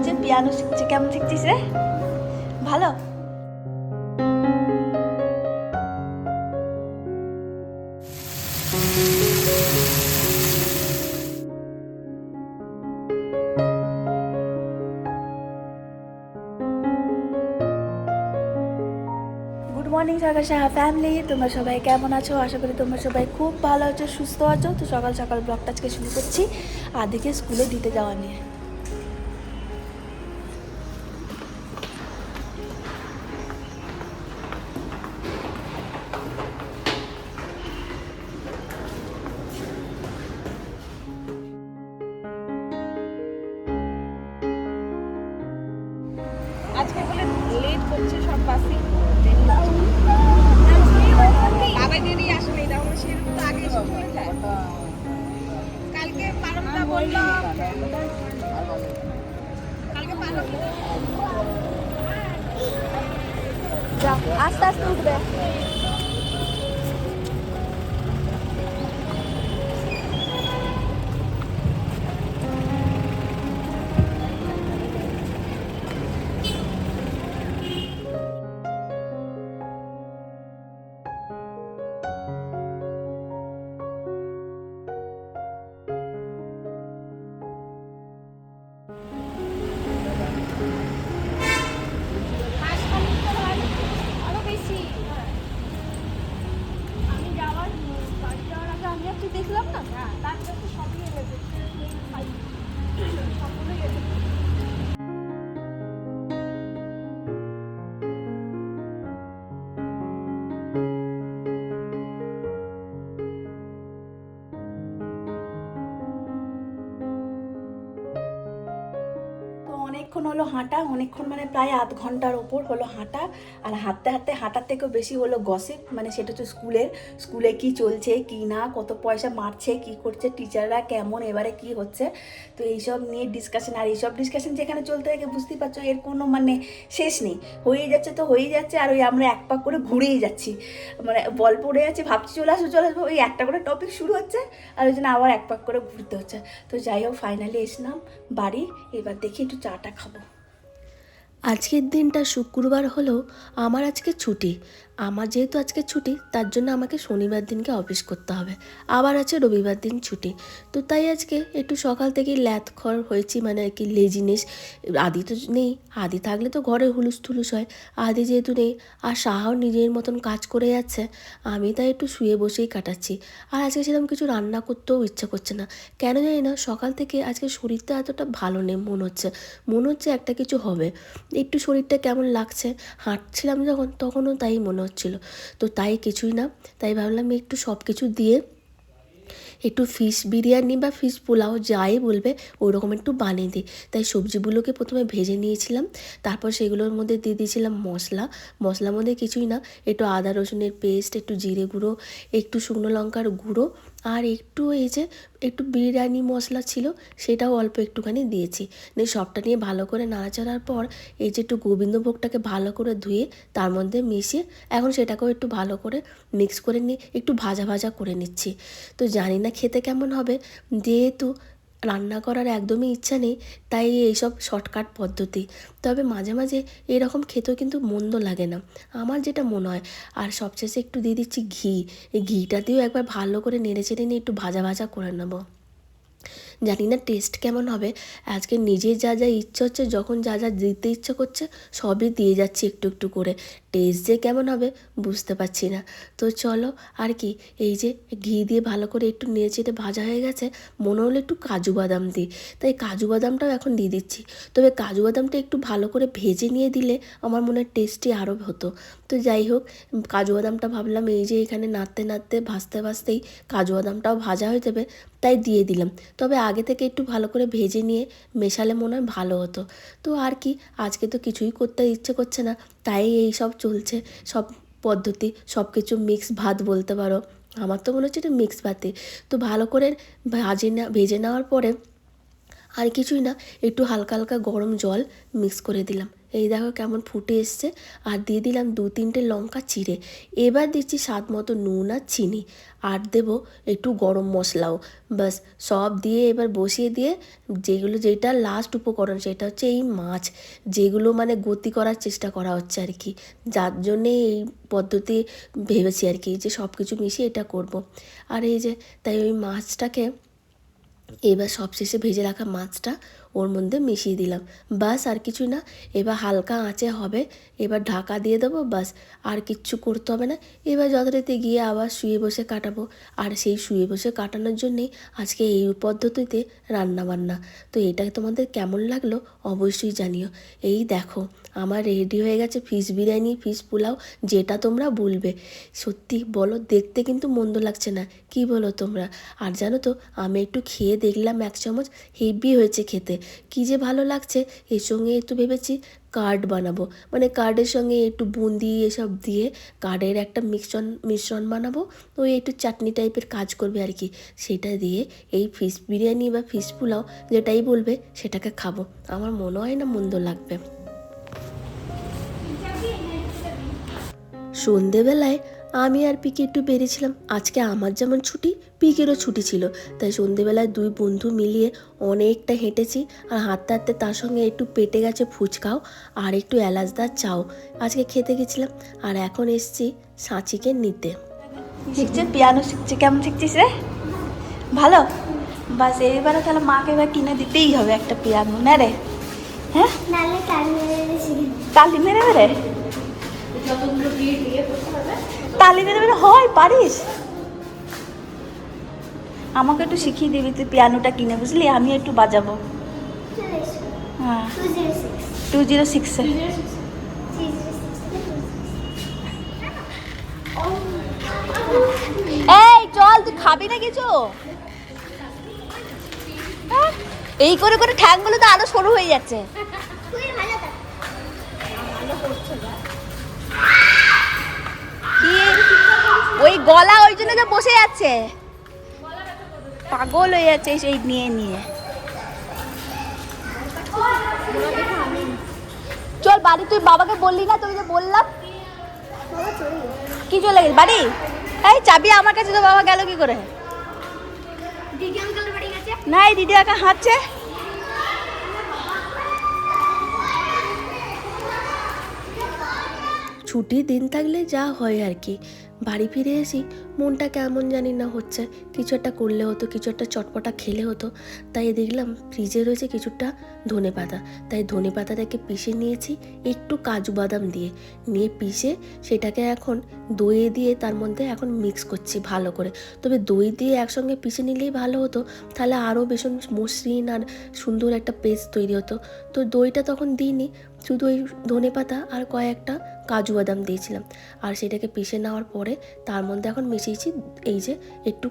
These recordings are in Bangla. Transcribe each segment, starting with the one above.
শিখছে পিয়ানো শিখছে, কেমন শিখছিস রে? ভালো? মর্নিং সকাল সাহা ফ্যামিলি তোমরা সবাই কেমন আছো? আশা করি তোমরা সবাই খুব ভালো আছো, সুস্থ আছো। তো সকাল সকাল ব্লগটা আজকে শুরু করছি। আদিকে স্কুলে দিতে যাওয়া নিয়ে। কালকে পারমটা বলল। কালকে পারম আস্তে আস্তে উঠবে। অনেকক্ষণ হলো হাঁটা, অনেকক্ষণ মানে প্রায় আধ ঘণ্টার ওপর হলো হাঁটা। আর হাঁটতে হাঁটতে, হাঁটার থেকেও বেশি হলো গসিপ মানে সেটা হচ্ছে স্কুলের, স্কুলে কি চলছে, কি না, কত পয়সা মারছে, কি করছে টিচাররা কেমন, এবারে কি হচ্ছে? তো এইসব নিয়ে ডিসকাশন আর এইসব ডিসকাশন যেখানে চলতে থাকে, বুঝতেই পারছ, এর কোনো মানে শেষ নেই। হয়েই যাচ্ছে তো হয়েই যাচ্ছে, আর ওই আমরা এক পাক করে ঘুরেই যাচ্ছি। মানে বল পড়ে যাচ্ছে ভাবছি চলে আসব চলে আসব, ওই একটা করে টপিক শুরু হচ্ছে, আর ওই জন্য আবার এক পাক করে ঘুরতে হচ্ছে। তো যাই হোক ফাইনালি এসলাম বাড়ি, এবার দেখি একটু চাটা খাব। আজকের দিনটা শুক্রবার হলেও আমার আজকে ছুটি। আমার যেহেতু আজকে ছুটি, তার জন্য আমাকে শনিবার দিনকে অফিস করতে হবে। আবার আছে রবিবার দিন ছুটি। তো তাই আজকে একটু সকাল থেকেই ল্যাথখর হয়েছি মানে আর কি লেজিনেস আদি তো নেই, আদি থাকলে তো ঘরে হুলুস থুলুস হয়। আদি যেহেতু নেই, আর সাহাও নিজের মতন কাজ করে যাচ্ছে, আমি তাই একটু শুয়ে বসেই কাটাচ্ছি। আর আজকে সেরকম কিছু রান্না করতেও ইচ্ছা করছে না। কেন জানি না, সকাল থেকে আজকে শরীরটা এতটা ভালো নেই মনে হচ্ছে। মনে হচ্ছে একটা কিছু হবে। একটু শরীরটা কেমন লাগছে? হাঁটছিলাম যখন, তখনও তাই মনে হচ্ছিল। তো তাই কিছুই না। তাই ভাবলাম একটু সব কিছু দিয়ে একটু ফিশ বিরিয়ানি বা ফিশ পোলাও যাই বলবে ওই রকম একটু বানিয়ে দিই। তাই সবজিগুলোকে প্রথমে ভেজে নিয়েছিলাম। তারপর সেগুলোর মধ্যে দিয়ে দিয়েছিলাম মশলা। মশলার মধ্যে কিছুই না। একটু আদা রসুনের পেস্ট একটু জিরে গুঁড়ো, একটু শুকনো লঙ্কার গুঁড়ো আর একটু এই যে একটু বিরিয়ানি মশলা ছিল, সেটাও অল্প একটুখানি দিয়েছি। দিয়ে সবটা নিয়ে ভালো করে নাড়াচাড়ার পর এই যে একটু গোবিন্দভোগটাকে ভালো করে ধুয়ে তার মধ্যে মিশিয়ে এখন সেটাকেও একটু ভালো করে মিক্স করে নিয়ে একটু ভাজা ভাজা করে নিচ্ছি। তো জানি না খেতে কেমন হবে, যেহেতু রান্না করার একদমই ইচ্ছা নেই, তাই এইসব শর্টকাট পদ্ধতি। তবে মাঝে মাঝে এরকম খেতেও কিন্তু মন্দ লাগে না। আমার যেটা মনে হয়, আর সবশেষে একটু দিয়ে দিচ্ছি ঘি। এই ঘিটা দিয়েও একবার ভালো করে নেড়ে চেড়ে নিয়ে একটু ভাজা ভাজা করে নেব। জানি না টেস্ট কেমন হবে। আজকে নিজের যা যা ইচ্ছে হচ্ছে, যখন যা যা দিতে ইচ্ছে করছে, সবই দিয়ে যাচ্ছি একটু একটু করে। টেস্ট যে কেমন হবে, বুঝতে পারছি না। তো চলো, আর কি, এই যে ঘি দিয়ে ভালো করে একটু নেড়ে চেড়ে ভাজা হয়ে গেছে, মনে হলো একটু কাজু বাদাম দিই। তাই কাজু বাদামটাও এখন দিয়ে দিচ্ছি। তবে কাজু বাদামটা একটু ভালো করে ভেজে নিয়ে দিলে আমার মনে হয় টেস্টি আরও হতো। তো যাই হোক, কাজু বাদামটা ভাবলাম এই যে এখানে নাড়তে নাড়তে, ভাজতে ভাজতেই কাজু বাদামটাও ভাজা হয়ে যাবে, তাই দিয়ে দিলাম। তবে আগে থেকে একটু ভালো করে ভেজে নিয়ে মেশালে মনে হয় ভালো হতো। তো আর কি, আজকে তো কিছুই করতে ইচ্ছে করছে না, তাই এই সব চলছে, সব পদ্ধতি, সব কিছু মিক্স ভাত বলতে পারো। আমার তো মনে হচ্ছে এটা মিক্স ভাতে তো ভালো করে ভাজে না, ভেজে নেওয়ার পরে আর কিছুই না, একটু হালকা হালকা গরম জল মিক্স করে দিলাম। এই দেখো কেমন ফুটে এসছে। আর দিয়ে দিলাম দু তিনটে লঙ্কা চিড়ে। এবার দিচ্ছি স্বাদ মতো নুন আর চিনি। আর দেবো একটু গরম মশলাও। বাস সব দিয়ে এবার বসিয়ে দিয়ে যেগুলো, যেটা লাস্ট উপকরণ, সেটা হচ্ছে এই মাছ। যেগুলো মানে গতি করার চেষ্টা করা হচ্ছে আর কি। যার জন্যে এই পদ্ধতি ভেবেছি আর কি, যে সব কিছু মিশিয়ে এটা করব। আর এই যে, তাই ওই মাছটাকে এবার সবশেষে ভেজে রাখা মাছটা ওর মধ্যে মিশিয়ে দিলাম। বাস আর কিছু না, এবার হালকা আঁচে হবে, এবার ঢাকা দিয়ে দেবো, বাস। আর কিচ্ছু করতে হবে না, এবার যথারীতি গিয়ে আবার শুয়ে বসে কাটাবো। আর সেই শুয়ে বসে কাটানোর জন্যেই আজকে এই পদ্ধতিতে রান্না বান্না তো এটা তোমাদের কেমন লাগল অবশ্যই জানিও। এই দেখো আমার রেডি হয়ে গেছে ফিশ বিরিয়ানি ফিশ পোলাও, যেটা তোমরা বলবে। সত্যি বলো, দেখতে কিন্তু মন্দ লাগছে না। কি বলো তোমরা? আর জানো তো, আমি একটু খেয়ে দেখলাম এক চামচ হেভি হয়েছে খেতে। কি যে ভালো লাগছে, এর সঙ্গে একটু ভেবেছি কার্ড বানাবো। মানে কার্ডের সঙ্গে একটু বুন্দি এসব দিয়ে কার্ডের একটা মিশ্রণ মিশ্রণ বানাবো। ওই একটু চাটনি টাইপের কাজ করবে আর কি। সেটা দিয়ে এই ফিশ বিরিয়ানি বা ফিশ পোলাও, যেটাই বলবে, সেটাকে খাব। আমার মনে হয় না মন্দ লাগবে। সন্ধেবেলায় আমি আর পিকে একটু বেরিয়েছিলাম। আজকে আমার যেমন ছুটি পিকেরও ছুটি ছিল। তাই সন্ধেবেলায় দুই বন্ধু মিলিয়ে অনেকটা হেঁটেছি আর হাঁটতে হাঁটতে তার সঙ্গে একটু পেটে গেছে ফুচকাও আর একটু এলাচদার চাও। আজকে খেতে গেছিলাম আর এখন এসছি সাঁচিকে নিতে। শিখছে পিয়ানো শিখছে কেমন শিখছিস রে? ভালো? বাস এবারে তাহলে মাকে এবার কিনে দিতেই হবে একটা পিয়ানো না রে? হ্যাঁ? কাল তালি মেরে মেরে তালি মেরে মেরে হয় পারিস। আমাকে একটু শিখিয়ে দিবি তুই পিয়ানোটা কিনে বুঝলি? আমি একটু বাজাবো। হ্যাঁ। টু জিরো সিক্স এই চল তুই খাবি না কিছু? হ্যাঁ? এই করে করে ঠ্যাংগুলো তো আরও সরু হয়ে যাচ্ছে। ভালো তো কি ওই গলা ওই জন্য যে বসে যাচ্ছে। পাগল হয়ে যাচ্ছে সেই নিয়ে নিয়ে। চল বাড়ি তুই বাবাকে বললি না তুই যে বললাম। বাবা চলে গেছে কি চলে গেল? বাড়ি? এই চাবি আমার কাছে তো বাবা গেল কি করে? না এই দিদি একা হাঁটছে। ছুটির দিন থাকলে যা হয় আর কি। বাড়ি ফিরে এসি মনটা কেমন জানি না হচ্ছে। কিছু একটা করলে হতো, কিছু একটা চটপটা খেলে হতো। তাই দেখলাম ফ্রিজে রয়েছে কিছুটা ধনে পাতা। তাই ধনে পাতাটাকে পিষে নিয়েছি একটু কাজু বাদাম দিয়ে। নিয়ে পিষে সেটাকে এখন দইয়ে দিয়ে তার মধ্যে এখন মিক্স করছি ভালো করে। তবে দই দিয়ে একসঙ্গে পিষে নিলেই ভালো হতো। তাহলে আরও ভীষণ মসৃণ আর সুন্দর একটা পেস্ট তৈরি হতো। তো দইটা তখন দিইনি শুধু ওই ধনে পাতা আর কয়েকটা কাজু বাদাম দিয়েছিলাম। আর সেটাকে পিষে নেওয়ার পরে তার মধ্যে এখন মিশিয়েছি এই যে একটু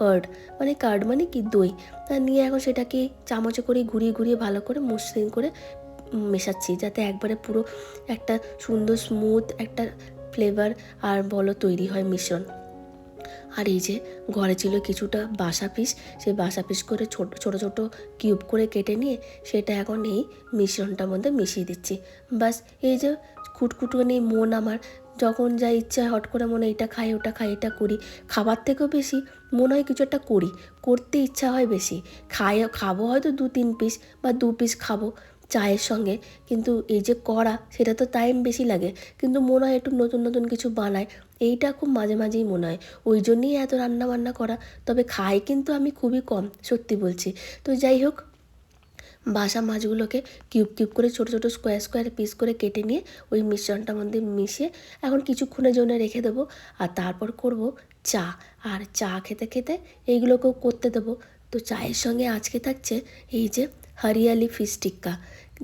কার্ড। মানে কার্ড মানে কি? দই। তা নিয়ে এখন সেটাকে চামচে করে ঘুরিয়ে ঘুরিয়ে ভালো করে মসৃণ করে মেশাচ্ছি, যাতে একবারে পুরো একটা সুন্দর স্মুথ একটা ফ্লেভার আর বলো তৈরি হয় মিশ্রণ। আর এই যে ঘরে ছিল কিছুটা বাসা পিস, সেই বাসা পিস করে ছোট ছোট ছোট কিউব করে কেটে নিয়ে সেটা এখন এই মিশ্রণটার মধ্যে মিশিয়ে দিচ্ছি। বাস এই যে খুটখুটুনি মন আমার, যখন যা ইচ্ছা হট করে মনে এটা খাই, ওটা খাই, এটা করি। খাবার থেকেও বেশি মনে হয় কিছু একটা করি, করতে ইচ্ছা হয় বেশি। খাই, খাব হয়তো দু তিন পিস বা দু পিস খাব চায়ের সঙ্গে, কিন্তু এই যে করা সেটা তো টাইম বেশি লাগে। কিন্তু মনে হয় একটু নতুন নতুন কিছু বানায় এইটা খুব মাঝে মাঝেই মনে হয়। ওই জন্যই এত রান্না বান্না করা। তবে খাই কিন্তু আমি খুবই কম, সত্যি বলছি। তো যাই হোক, বাসা মাছগুলোকে কিউব কিউব করে ছোটো ছোটো স্কোয়ার স্কোয়ার পিস করে কেটে নিয়ে ওই মিশ্রণটার মধ্যে মিশিয়ে এখন কিছুক্ষণের জন্য রেখে দেবো। আর তারপর করব চা। আর চা খেতে খেতে এইগুলোকেও করতে দেবো। তো চায়ের সঙ্গে আজকে থাকছে এই যে হরিয়ালি ফিশ টিক্কা।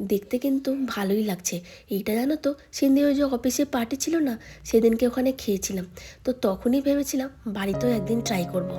দেখতে কিন্তু ভালোই লাগছে। এইটা জানো তো? সেদিন ওই যে অফিসে পার্টি ছিল না? সেদিনকে ওখানে খেয়েছিলাম। তো তখনই ভেবেছিলাম বাড়িতেও একদিন ট্রাই করব।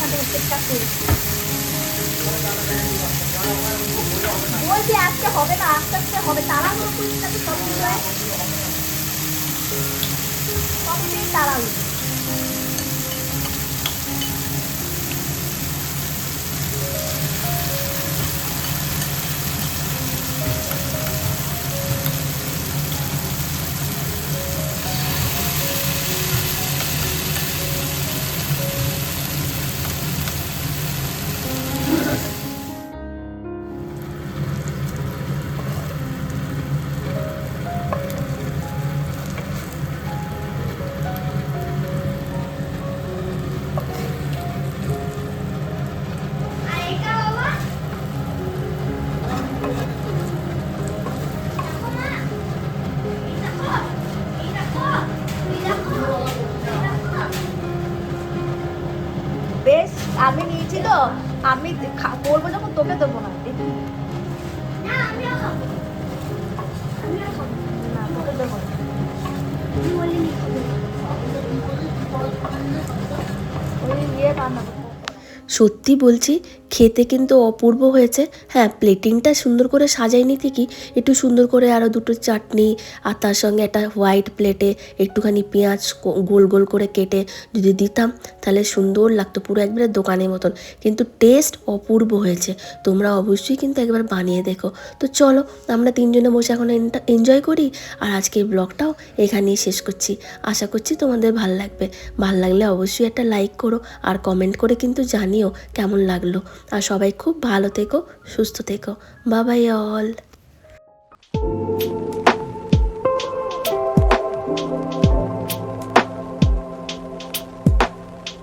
থেকে চেষ্টা করি বলছি আজকে হবে না, আস্তে আস্তে হবে, তাড়াহুড়ো করিস না তো সব কিছু সব তাড়াহুড়ো। তো আমি খা- করব যখন তোকে দেবো না। দেখি ওই ইয়ে রান্না করব সত্যি বলছি, খেতে কিন্তু অপূর্ব হয়েছে। হ্যাঁ প্লেটিংটা সুন্দর করে সাজাইনি ঠিকই, একটু সুন্দর করে আরও দুটো চাটনি আর তার সঙ্গে একটা হোয়াইট প্লেটে একটুখানি পেঁয়াজ গোল গোল করে কেটে যদি দিতাম, তাহলে সুন্দর লাগতো পুরো একবারে দোকানের মতন। কিন্তু টেস্ট অপূর্ব হয়েছে। তোমরা অবশ্যই কিন্তু একবার বানিয়ে দেখো। তো চলো, আমরা তিনজনে বসে এখন এনজয় করি আর আজকের ব্লগটাও এখানেই শেষ করছি। আশা করছি তোমাদের ভালো লাগবে। ভালো লাগলে অবশ্যই একটা লাইক করো আর কমেন্ট করে কিন্তু জানিও কেমন লাগল। আর সবাই খুব ভালো থেকো সুস্থ থেকো। বাবাই অল